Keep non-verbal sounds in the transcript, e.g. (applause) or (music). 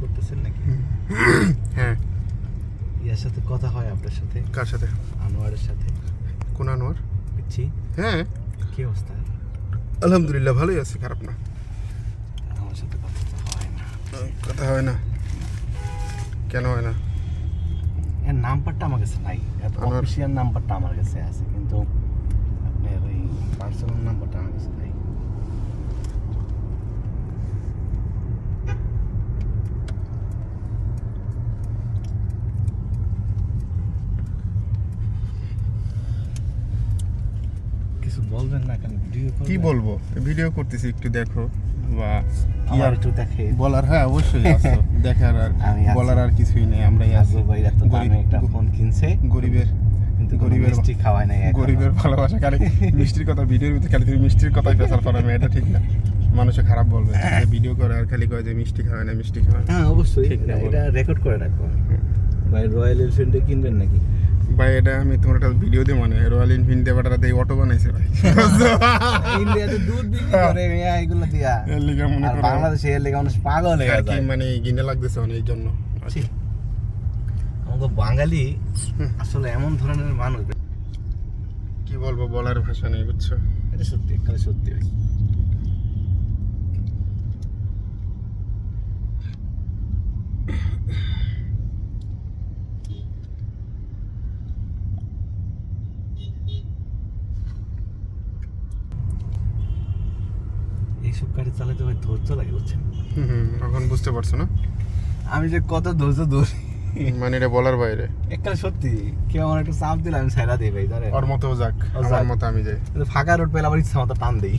করতেছেন নাকি? হ্যাঁ। ইয়ার সাথে কথা হয় আপনার সাথে? কার সাথে? আনোয়ারের সাথে। কোন আনোয়ার? বুঝছি হ্যাঁ। কি অবস্থা? আলহামদুলিল্লাহ ভালোই আছে খারাপ না। আমার সাথে কথা হয় না। কথা হয় না। কেন হয় না? এর নাম্বারটা আমার কাছে নাই। অফিসিয়াল নাম্বারটা আমার কাছে আছে কিন্তু আপনার ওই পার্সোনাল নাম্বারটা আমার কাছে নাই কিছু বলবেন না খালি ভিডিও কি বলব? ভিডিও করতেছি একটু দেখো। বা কি আর একটু দেখে। বলার হ্যাঁ অবশ্যই (laughs) আছে। দেখার আর বলার আর কিছুই নেই আমরাই আছি। আজু ভাই এত একটা ফোন কিনছে। গরিবের কিন্তু গরিবের মিষ্টি খাওয়ায় নাই গরিবের ভালোবাসা খালি (laughs) মিষ্টির কথা ভিডিওর ভিতরে খালি তুমি মিষ্টির কথাই পেশাল পারো এটা ঠিক না। মানুষে খারাপ বলবে ভিডিও করে আর খালি কয় যে মিষ্টি খাওয়ায় না মিষ্টি খাওয়ায়। হ্যাঁ অবশ্যই। ঠিক না এটা রেকর্ড করে রাখব ভাই রয়্যাল এনফিল্ডে কিনবেন নাকি? ভাই এটা আমি তোমার একটা ভিডিও দিয়ে মানে রয়্যাল এনফিল্ড দেবাটা দিয়ে অটো বানাইছে ভাই। ইন্ডিয়াতে দুধ বিক্রি করে এগুলো দিয়া। এর লিগে মনে করো বাংলাদেশে এর লেগে মানুষ পাগল হয়ে কি মানে গিনে লাগতেছে মানে এই জন্য। আমাদের বাঙালি আসলে এমন ধরনের মানুষ। কি বলব বলার ভাষা নেই বুঝছ? এটা সত্যি এখানে সত্যি। ভাই এইসব গাড়ি চালাতে ভাই ধৈর্য লাগে বুঝছেন? এখন বুঝতে পারছ না? আমি যে কত ধৈর্য ধরি। মানে এটা বলার বাইরে। একটা সত্যি কেউ আমার একটা চাপ দিলে আমি সাইরা দিই ভাই ওর মতো যাক আমার মতো আমি যাই। ফাঁকা রোড পেলে আবার ইচ্ছা মতো টান দিই।